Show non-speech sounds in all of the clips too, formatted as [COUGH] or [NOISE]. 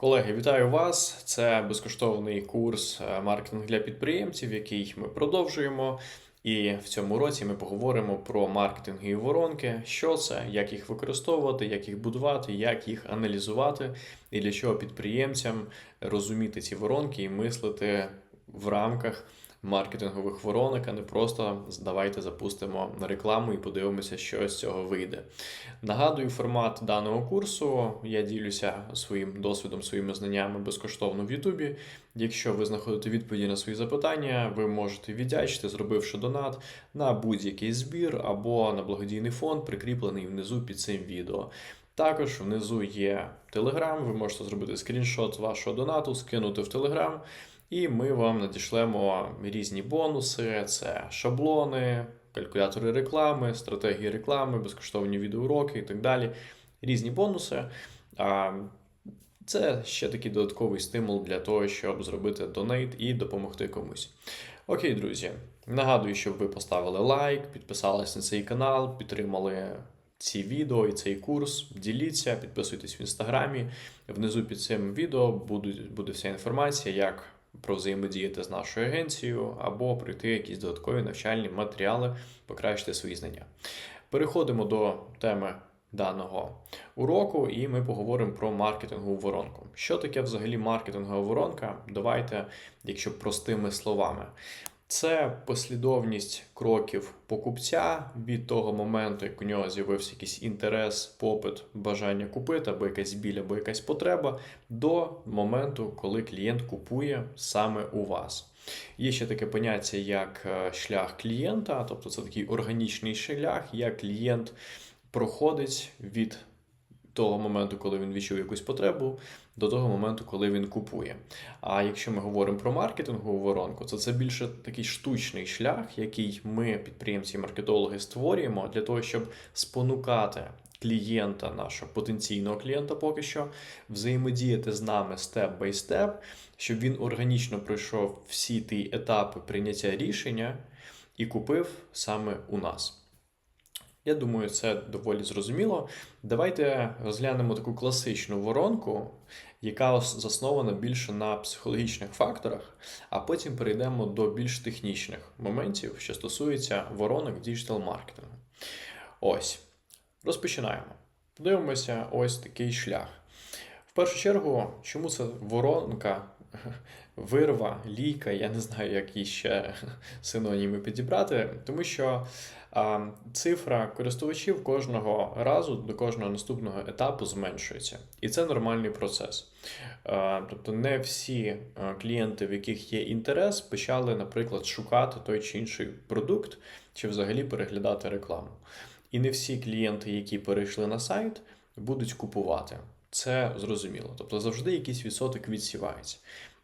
Колеги, вітаю вас! Це безкоштовний курс е, маркетинг для підприємців, який ми продовжуємо. І в цьому році ми поговоримо про маркетингові воронки, що це, як їх використовувати, як їх будувати, як їх аналізувати, і для чого підприємцям розуміти ці воронки і мислити в рамках маркетингових воронок, а не просто давайте запустимо рекламу і подивимося, що з цього вийде. Нагадую, формат даного курсу. Я ділюся своїм досвідом, своїми знаннями безкоштовно в Ютубі. Якщо ви знаходите відповіді на свої запитання, ви можете віддячити, зробивши донат на будь-який збір або на благодійний фонд, прикріплений внизу під цим відео. Також внизу є Телеграм, ви можете зробити скріншот вашого донату, скинути в Телеграм. І ми вам надішлемо різні бонуси: це шаблони, калькулятори реклами, стратегії реклами, безкоштовні відеоуроки і так далі. Різні бонуси. Це ще такий додатковий стимул для того, щоб зробити донейт і допомогти комусь. Окей, друзі. Нагадую, щоб ви поставили лайк, підписались на цей канал, підтримали ці відео і цей курс. Діліться, підписуйтесь в інстаграмі. Внизу під цим відео буде, буде вся інформація, як про взаємодіяти з нашою агенцією, або пройти якісь додаткові навчальні матеріали, покращити свої знання. Переходимо до теми даного уроку, і ми поговоримо про маркетингову воронку. Що таке взагалі маркетингова воронка? Давайте, якщо простими словами. Це послідовність кроків покупця від того моменту, як у нього з'явився якийсь інтерес, попит, бажання купити, або якась біль, або якась потреба, до моменту, коли клієнт купує саме у вас. Є ще таке поняття, як е, шлях клієнта, тобто це такий органічний шлях, як клієнт проходить від того моменту, коли він відчув якусь потребу, до того моменту, коли він купує. А якщо ми говоримо про маркетингову воронку, то це більше такий штучний шлях, який ми, підприємці і маркетологи, створюємо для того, щоб спонукати. Клієнта, нашого потенційного клієнта, поки що взаємодіяти з нами степ бай степ, щоб він органічно пройшов всі ті етапи прийняття рішення і купив саме у нас. Я думаю, це доволі зрозуміло. Давайте розглянемо таку класичну воронку, яка заснована більше на психологічних факторах, а потім перейдемо до більш технічних моментів, що стосуються воронок діджитал-маркетингу. Ось, розпочинаємо. Подивимося ось такий шлях. В першу чергу, чому це воронка? Вирва, лійка, я не знаю, які ще синоніми підібрати, тому що а, цифра користувачів кожного разу до кожного наступного етапу зменшується. І це нормальний процес. А, тобто, не всі клієнти, в яких є інтерес, почали, наприклад, шукати той чи інший продукт, чи взагалі переглядати рекламу. І не всі клієнти, які перейшли на сайт, будуть купувати. Це зрозуміло. Тобто завжди якийсь відсоток відсівається.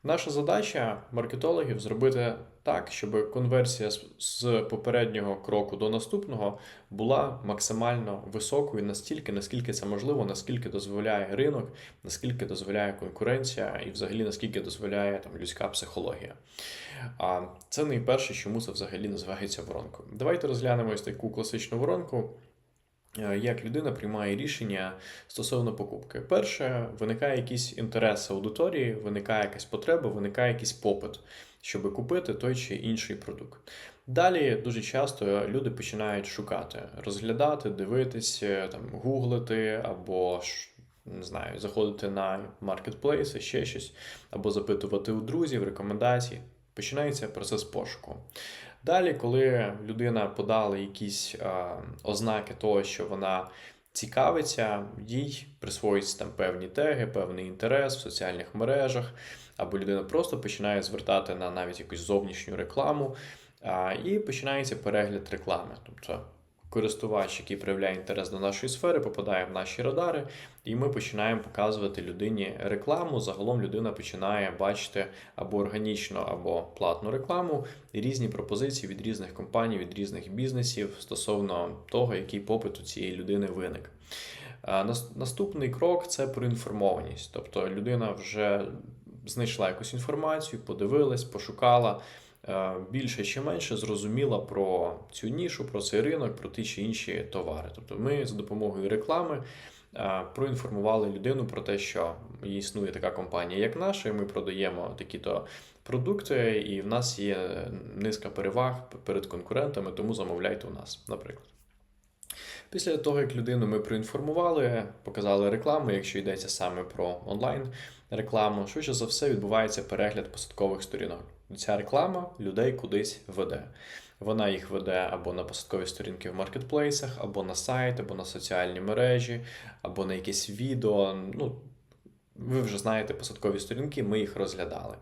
Наша задача маркетологів зробити так, щоб конверсія з попереднього кроку до наступного була максимально високою настільки, наскільки це можливо, наскільки дозволяє ринок, наскільки дозволяє конкуренція, і взагалі наскільки дозволяє там людська психологія. А це найперше, чому це взагалі називається воронкою. Давайте розглянемо ось таку класичну воронку. Е, як людина приймає рішення стосовно покупки. Перше, виникає якийсь інтерес аудиторії, виникає якась потреба, виникає якийсь попит, щоб купити той чи інший продукт. Далі дуже часто люди починають шукати, розглядати, дивитися, там, гуглити або не знаю, заходити на маркетплейси, ще щось, або запитувати у друзів, рекомендацій. Починається процес пошуку. Далі, коли людина подала якісь а, ознаки того, що вона цікавиться, їй присвоюються там певні теги, певний інтерес в соціальних мережах, або людина просто починає звертати на навіть якусь зовнішню рекламу, а, і починається перегляд реклами. Тобто користувач, який проявляє інтерес до нашої сфери, попадає в наші радари, і ми починаємо показувати людині рекламу. Загалом людина починає бачити або органічну, або платну рекламу і різні пропозиції від різних компаній, від різних бізнесів стосовно того, який попит у цієї людини виник. Наступний крок це проінформованість. Тобто людина вже знайшла якусь інформацію, подивилась, пошукала. Е, більше чи менше зрозуміла про цю нішу, про цей ринок, про ті чи інші товари. Тобто ми за допомогою реклами е, проінформували людину про те, що існує така компанія, як наша, і ми продаємо такі-то продукти, і в нас є низка переваг перед конкурентами, тому замовляйте у нас, наприклад. Після того, як людину ми проінформували, показали рекламу, якщо йдеться саме про онлайн рекламу, швидше за все відбувається перегляд посадкових сторінок. Ця реклама людей кудись веде. Вона їх веде або на посадкові сторінки в маркетплейсах, або на сайт, або на соціальні мережі, або на якесь відео. Ну, ви вже знаєте посадкові сторінки, ми їх розглядали.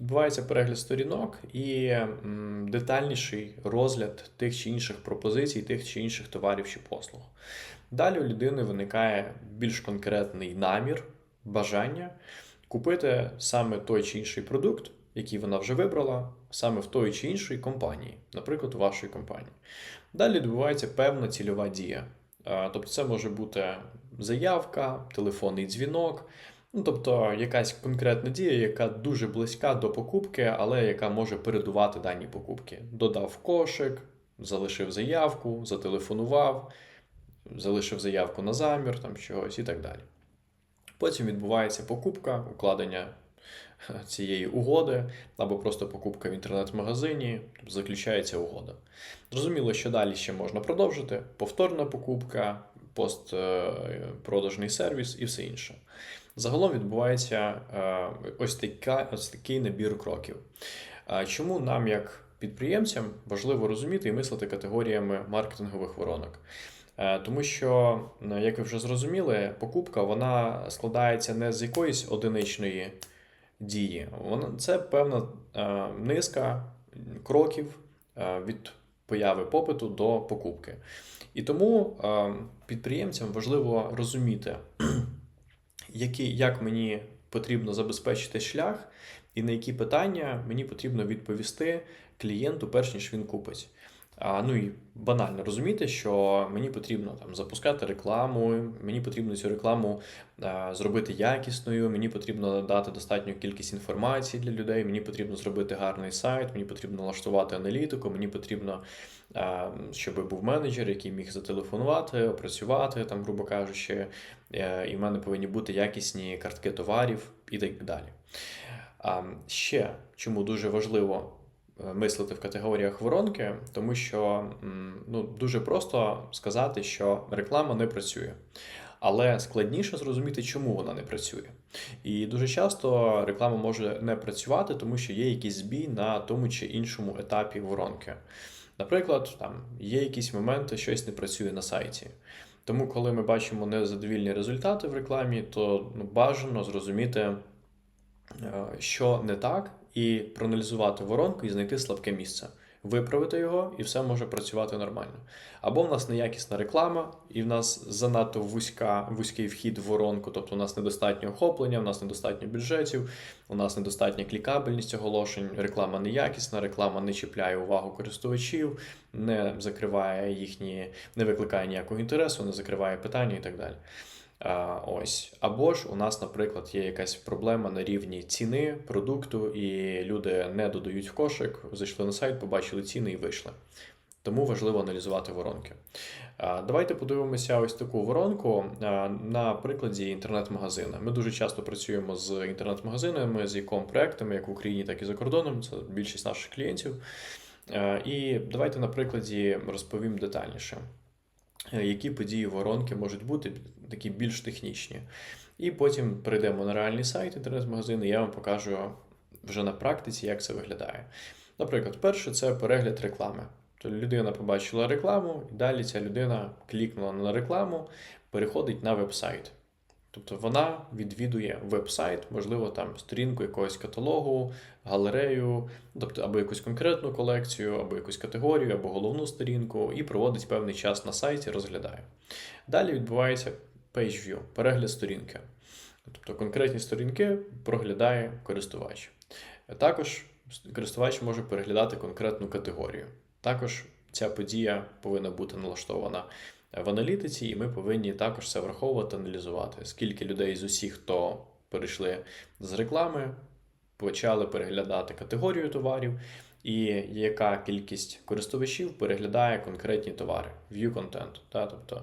Відбувається перегляд сторінок і детальніший розгляд тих чи інших пропозицій, тих чи інших товарів чи послуг. Далі у людини виникає більш конкретний намір, бажання купити саме той чи інший продукт, який вона вже вибрала, саме в той чи іншій компанії, наприклад, у вашої компанії. Далі відбувається певна цільова дія. Тобто, це може бути заявка, телефонний дзвінок. Ну, тобто якась конкретна дія, яка дуже близька до покупки, але яка може передувати дані покупки. Додав кошик, залишив заявку, зателефонував, залишив заявку на замір, там чогось і так далі. Потім відбувається покупка, укладення цієї угоди, або просто покупка в інтернет-магазині, тобто заключається угода. Зрозуміло, що далі ще можна продовжити: повторна покупка, постпродажний сервіс і все інше. Загалом відбувається е, ось, така, ось такий набір кроків. Чому нам, як підприємцям, важливо розуміти і мислити категоріями маркетингових воронок? Е, тому що, як ви вже зрозуміли, покупка вона складається не з якоїсь одиничної дії. Це певна е, низка кроків від появи попиту до покупки. І тому підприємцям важливо розуміти [CLEARS THROAT] які, як мені потрібно забезпечити шлях, і на які питання мені потрібно відповісти клієнту, перш ніж він купить. Ну і банально розуміти, що мені потрібно там запускати рекламу, мені потрібно цю рекламу а, зробити якісною, мені потрібно дати достатню кількість інформації для людей, мені потрібно зробити гарний сайт, мені потрібно налаштувати аналітику, мені потрібно, а, щоб був менеджер, який міг зателефонувати, опрацювати, там, грубо кажучи, е, і в мене повинні бути якісні картки товарів і так далі. А, Ще чому дуже важливо. Е, мислити в категоріях воронки, тому що ну, дуже просто сказати, що реклама не працює. Але складніше зрозуміти, чому вона не працює. І дуже часто реклама може не працювати, тому що є якийсь збій на тому чи іншому етапі воронки. Наприклад, там є якісь моменти, щось не працює на сайті. Тому, коли ми бачимо незадовільні результати в рекламі, то ну, бажано зрозуміти, е, що не так, і проаналізувати воронку і знайти слабке місце, виправити його, і все може працювати нормально. Або в нас неякісна реклама, і в нас занадто вузька, вузький вхід в воронку, тобто у нас недостатньо охоплення, у нас недостатньо бюджетів, у нас недостатня клікабельність оголошень, реклама неякісна, реклама не чіпляє увагу користувачів, не закриває їхні, не викликає ніякого інтересу, не закриває питання і так далі. Ось. Або ж у нас, наприклад, є якась проблема на рівні ціни продукту, і люди не додають в кошик, зайшли на сайт, побачили ціни і вийшли. Тому важливо аналізувати воронки. Давайте подивимося ось таку воронку на прикладі інтернет-магазина. Ми дуже часто працюємо з інтернет-магазинами, з яком проектами, як в Україні, так і за кордоном. Це більшість наших клієнтів. І давайте на прикладі розповім детальніше. Е, які події воронки можуть бути, такі більш технічні. І потім прийдемо на реальний сайт інтернет-магазину, і я вам покажу вже на практиці, як це виглядає. Наприклад, перше це перегляд реклами. Тобто людина побачила рекламу, і далі ця людина клікнула на рекламу, переходить на веб-сайт. Тобто вона відвідує веб-сайт, можливо, там сторінку якогось каталогу, галерею, тобто або якусь конкретну колекцію, або якусь категорію, або головну сторінку, і проводить певний час на сайті, розглядає. Далі відбувається page view, перегляд сторінки. Тобто конкретні сторінки проглядає користувач. Також користувач може переглядати конкретну категорію. Також ця подія повинна бути налаштована в аналітиці, і ми повинні також це враховувати, аналізувати, скільки людей з усіх, хто перейшли з реклами, почали переглядати категорію товарів, і яка кількість користувачів переглядає конкретні товари, view content. Та, тобто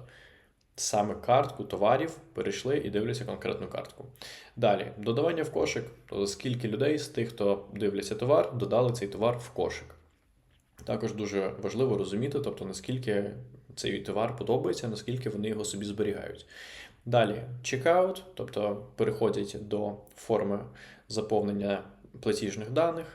саме картку товарів, перейшли і дивляться конкретну картку. Далі, додавання в кошик, тобто скільки людей з тих, хто дивляться товар, додали цей товар в кошик. Також дуже важливо розуміти, тобто наскільки цей товар подобається, наскільки вони його собі зберігають. Далі чекаут, тобто переходять до форми заповнення платіжних даних.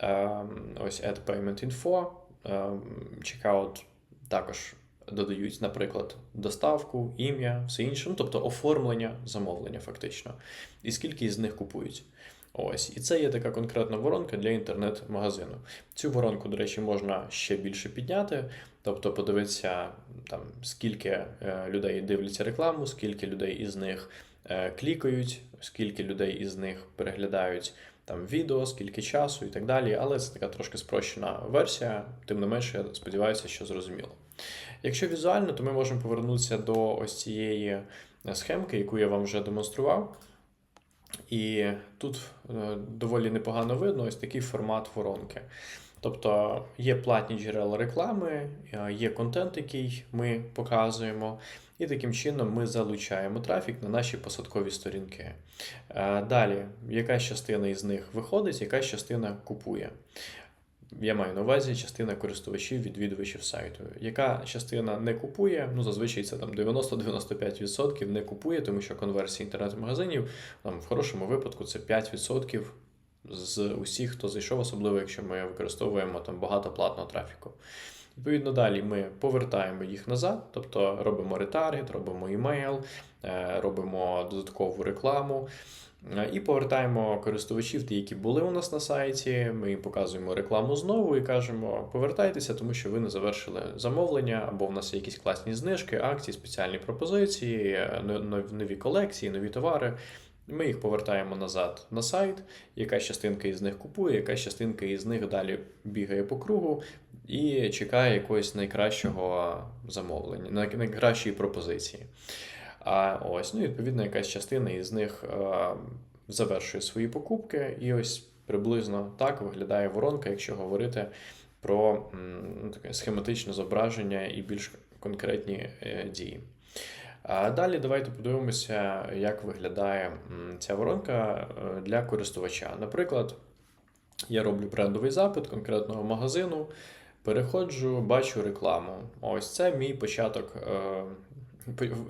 Ем, Ось Add Payment Info. Ем, Checkout також додають, наприклад, доставку, ім'я, все інше, ну, тобто оформлення замовлення, фактично, і скільки із них купують. Ось, і це є така конкретна воронка для інтернет-магазину. Цю воронку, до речі, можна ще більше підняти, тобто подивитися, там, скільки е, людей дивляться рекламу, скільки людей із них е, клікають, скільки людей із них переглядають там відео, скільки часу і так далі. Але це така трошки спрощена версія, тим не менше, я сподіваюся, що зрозуміло. Якщо візуально, то ми можемо повернутися до ось цієї е, схемки, яку я вам вже демонстрував. І тут доволі непогано видно ось такий формат воронки. Тобто є платні джерела реклами, е, є контент, який ми показуємо, і таким чином ми залучаємо трафік на наші посадкові сторінки. Е, Далі, якась частина із них виходить, якась частина купує. Я маю на увазі частина користувачів, відвідувачів сайту. Яка частина не купує, ну зазвичай це там 90-95% не купує, тому що конверсія інтернет-магазинів там, в хорошому випадку це 5% з усіх, хто зайшов, особливо якщо ми використовуємо там багато платного трафіку. Відповідно, далі ми повертаємо їх назад, тобто робимо ретаргет, робимо імейл, е, робимо додаткову рекламу. Е, І повертаємо користувачів, ті, які були у нас на сайті. Ми їм показуємо рекламу знову і кажемо: повертайтеся, тому що ви не завершили замовлення, або в нас є якісь класні знижки, акції, спеціальні пропозиції, е, нові колекції, нові товари. Ми їх повертаємо назад на сайт. Якась частинка із них купує, якась частинка із них далі бігає по кругу і чекає якогось найкращого замовлення, най- найкращої пропозиції. А ось, ну, відповідно, якась частина із них е, завершує свої покупки, і ось приблизно так виглядає воронка, якщо говорити про ну, таке схематичне зображення і більш конкретні е, дії. А далі давайте подивимося, як виглядає ця воронка е, для користувача. Наприклад, я роблю брендовий запит конкретного магазину, переходжу, бачу рекламу. Ось це мій початок. е,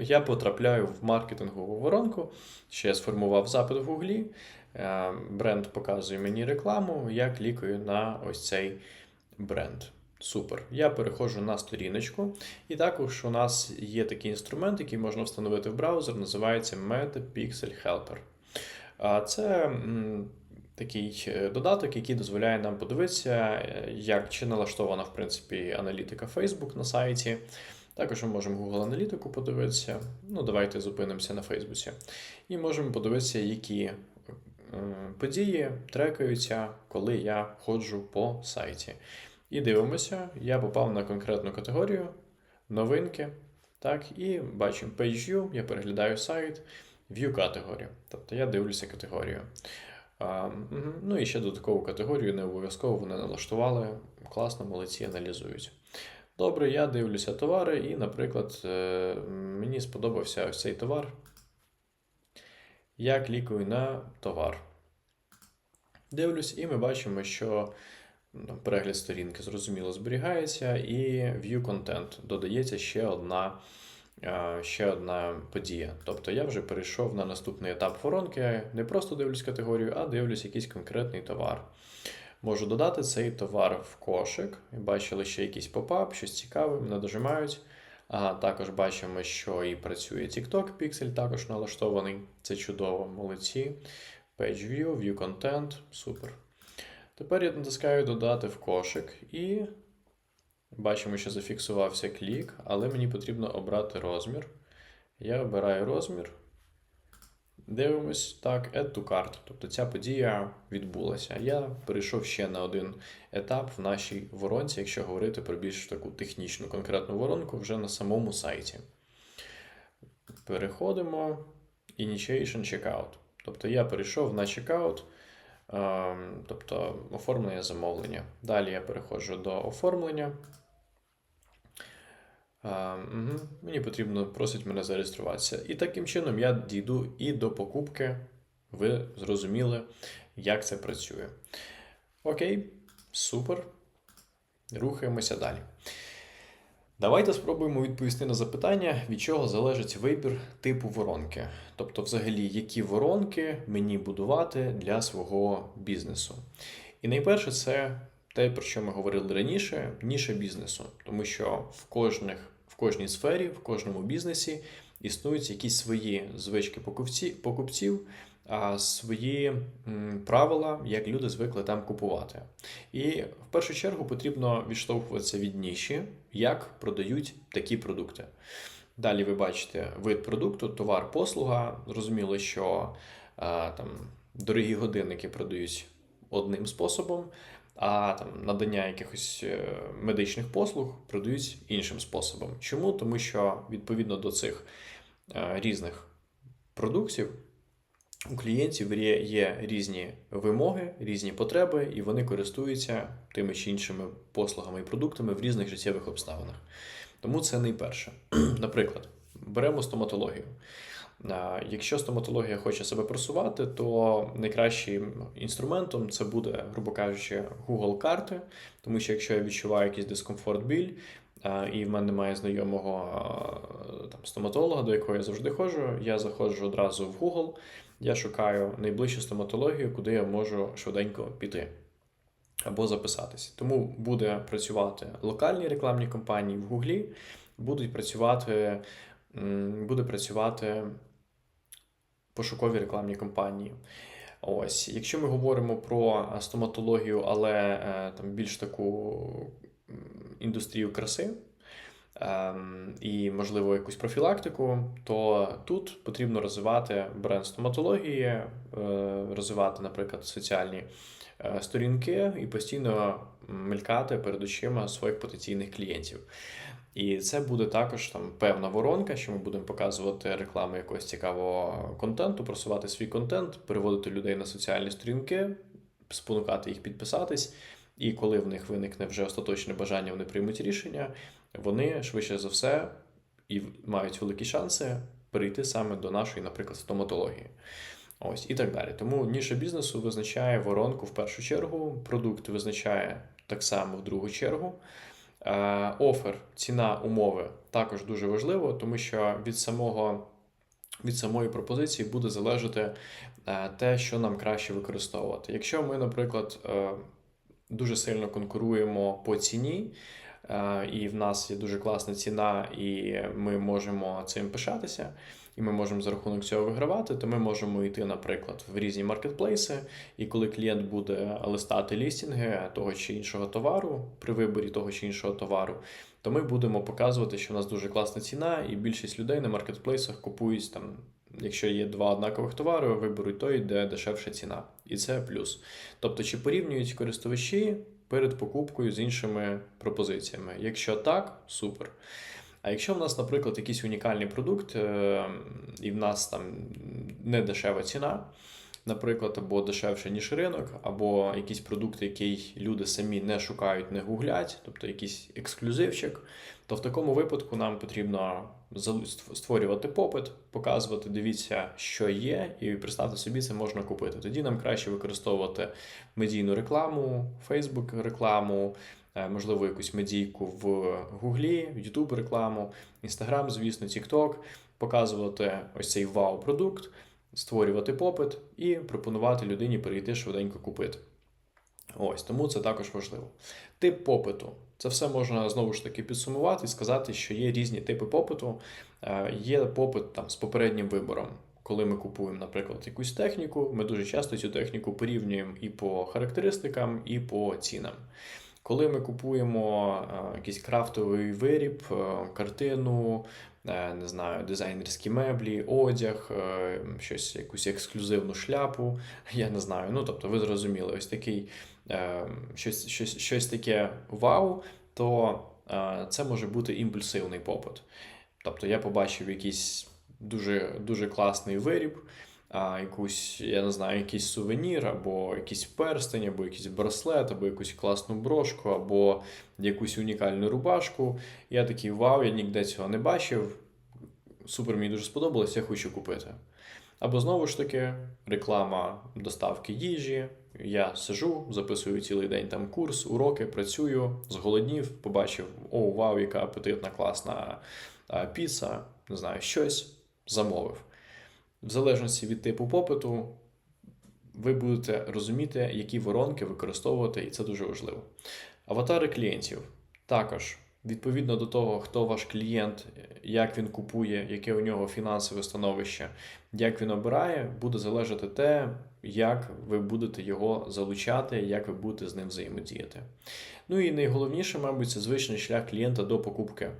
Я потрапляю в маркетингову воронку. Ще я сформував запит в Гуглі. е, Бренд показує мені рекламу, я клікаю на ось цей бренд. Супер. Я переходжу на сторіночку, і також у нас є такий інструмент, який можна встановити в браузер, називається MetaPixel Helper. Це такий е, додаток, який дозволяє нам подивитися, е, як чи налаштована в принципі аналітика Facebook на сайті. Також ми можемо Google аналітику подивитися. Ну, давайте зупинимося на Фейсбуці. І можемо подивитися, які е, події трекаються, коли я ходжу по сайті. І дивимося, я попав на конкретну категорію, новинки. Так, і бачимо Page View, я переглядаю сайт, View категорію. Тобто я дивлюся категорію. А, ну і ще додаткову категорію, не обов'язково вони налаштували. Класно, молодці, аналізують. Добре, я дивлюся товари, і, наприклад, е, мені сподобався ось цей товар. Я клікаю на товар. Дивлюсь, і ми бачимо, що перегляд сторінки зрозуміло зберігається, і View Content додається ще одна, е, ще одна подія. Тобто я вже перейшов на наступний етап воронки, не просто дивлюсь категорію, а дивлюсь якийсь конкретний товар. Можу додати цей товар в кошик. Бачили ще якийсь попап, щось цікаве, мене дожимають. А також бачимо, що і працює TikTok Pixel, також налаштований. Це чудово, молодці. Page View, View Content, супер. Тепер я натискаю додати в кошик і бачимо, що зафіксувався клік, але мені потрібно обрати розмір. Я обираю розмір. Дивимось, так, Add to cart. Тобто ця подія відбулася. Я перейшов ще на один етап в нашій воронці, якщо говорити про більш таку технічну конкретну воронку вже на самому сайті. Переходимо. Initiation Checkout. Тобто я перейшов на ем, тобто оформлення замовлення. Далі я переходжу до оформлення. Угу. Мені потрібно просить мене зареєструватися. І таким чином я дійду і до покупки. Ви зрозуміли, як це працює. Окей, супер. Рухаємося далі. Давайте спробуємо відповісти на запитання, від чого залежить вибір типу воронки. Тобто, взагалі, які воронки мені будувати для свого бізнесу. І найперше, це те, про що ми говорили раніше, ніша бізнесу, тому що в кожних, в кожній сфері, в кожному бізнесі існують якісь свої звички покупці, покупців, свої правила, як люди звикли там купувати. І в першу чергу потрібно відштовхуватися від ніші, як продають такі продукти. Далі ви бачите вид продукту, товар, послуга. Зрозуміло, що там дорогі годинники продають одним способом, а там надання якихось е, медичних послуг продають іншим способом. Чому? Тому що відповідно до цих е, різних продуктів у клієнтів є, різні вимоги, різні потреби, і вони користуються тими чи іншими послугами і продуктами в різних життєвих обставинах. Тому це найперше. [CLEARS THROAT] Наприклад, беремо стоматологію. Якщо стоматологія хоче себе просувати, то найкращим інструментом це буде, грубо кажучи, Google карти, тому що якщо я відчуваю якийсь дискомфорт, біль, і в мене немає знайомого там, стоматолога, до якого я завжди ходжу, я заходжу одразу в Google, я шукаю найближчу стоматологію, куди я можу швиденько піти або записатися. Тому буде працювати локальні рекламні кампанії в Гуглі, будуть працювати, буде працювати пошукові рекламні кампанії. Ось, якщо ми говоримо про е, стоматологію, але е, там більш таку індустрію краси. ем, І, можливо, якусь профілактику, то тут потрібно розвивати бренд стоматології, е, розвивати, наприклад, соціальні е, сторінки і постійно мелькати перед очима своїх потенційних клієнтів. І це буде також там певна воронка, що ми будемо показувати рекламу якогось цікавого контенту, просувати свій контент, переводити людей на соціальні сторінки, спонукати їх підписатись. І коли в них виникне вже остаточне бажання, вони приймуть рішення, вони швидше за все і мають великі шанси перейти саме до нашої, наприклад, стоматології. Ось і так далі. Тому ніша бізнесу визначає воронку в першу чергу, продукт визначає так само в другу чергу. Е, Офер, ціна, умови також дуже важливо, тому що від самого. Від самої пропозиції буде залежати е, те, що нам краще використовувати. Якщо ми, наприклад, е, дуже сильно конкуруємо по ціні, е, і в нас є дуже класна ціна, і ми можемо цим пишатися, і ми можемо за рахунок цього вигравати, то ми можемо йти, наприклад, в різні маркетплейси, і коли клієнт буде листати лістінги того чи іншого товару при виборі того чи іншого товару, то ми будемо показувати, що в нас дуже класна ціна, і більшість людей на маркетплейсах купують там. Якщо є два однакових товари, виберуть той, де дешевша ціна. І це плюс. Тобто, чи порівнюють користувачі перед покупкою з іншими пропозиціями? Якщо так, супер. А якщо в нас, наприклад, якийсь унікальний продукт, е, і в нас там не дешева ціна, наприклад, або дешевше, ніж ринок, або якийсь продукт, який люди самі не шукають, не гуглять, тобто якийсь ексклюзивчик, то в такому випадку нам потрібно створювати попит, показувати, дивіться, що є, і представте собі, це можна купити. Тоді нам краще використовувати медійну рекламу, Facebook рекламу, е, можливо, якусь медійку в Гуглі, YouTube рекламу, Instagram, звісно, TikTok, показувати ось цей вау-продукт, створювати попит і пропонувати людині перейти швиденько купити. Ось тому це також важливо. Тип попиту. Це все можна знову ж таки підсумувати і сказати, що є різні типи попиту. Е, Є попит там з попереднім вибором. Коли ми купуємо, наприклад, якусь техніку, ми дуже часто цю техніку порівнюємо і по характеристикам, і по цінам. Коли ми купуємо е, якийсь крафтовий виріб, е, картину, е, не знаю, дизайнерські меблі, одяг, щось, якусь ексклюзивну шляпу, [LAUGHS] я не знаю. Ну, тобто, ви зрозуміли, ось такий щось, щось, щось таке вау, то це може бути імпульсивний попит. Тобто я побачив якийсь дуже, дуже класний виріб. А, якусь, я не знаю, якийсь сувенір, або якийсь перстень, або якийсь браслет, або якусь класну брошку, або якусь унікальну рубашку. Я такий вау, я ніде цього не бачив. Супер, мені дуже сподобалось, я хочу купити. Або знову ж таки, реклама доставки їжі. Я сижу, записую цілий день там курс, уроки, працюю, зголоднів, побачив, о, вау, яка апетитна, класна піца, не знаю, щось замовив. В залежності від типу попиту, ви будете розуміти, які воронки використовувати, і це дуже важливо. Аватари клієнтів також. Відповідно до того, хто ваш клієнт, як він купує, яке у нього фінансове становище, як він обирає, буде залежати те, як ви будете його залучати, як ви будете з ним взаємодіяти. Ну і найголовніше, мабуть, це звичний шлях клієнта до покупки.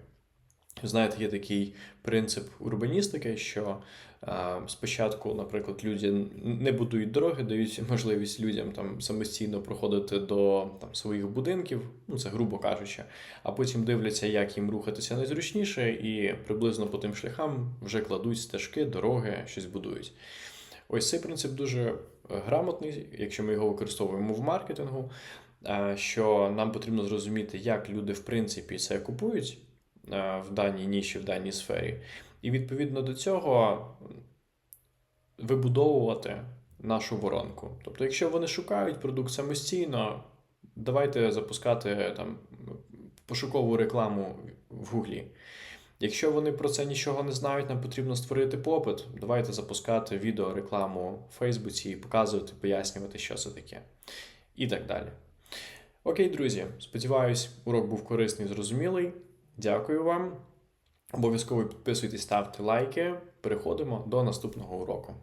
Знаєте, є такий принцип урбаністики, що е, спочатку, наприклад, люди не будують дороги, дають можливість людям там самостійно проходити до там, своїх будинків, ну це грубо кажучи, а потім дивляться, як їм рухатися найзручніше, і приблизно по тим шляхам вже кладуть стежки, дороги, щось будують. Ось цей принцип дуже грамотний, якщо ми його використовуємо в маркетингу, що нам потрібно зрозуміти, як люди в принципі це купують в даній ніші, в даній сфері, і відповідно до цього вибудовувати нашу воронку. Тобто, якщо вони шукають продукт самостійно, давайте запускати там пошукову рекламу в Гуглі. Якщо вони про це нічого не знають, нам потрібно створити попит. Давайте запускати відеорекламу в Фейсбуці і показувати, пояснювати, що це таке. І так далі. Окей, друзі, сподіваюсь, урок був корисний, зрозумілий. Дякую вам. Обов'язково підписуйтесь, ставте лайки. Переходимо до наступного уроку.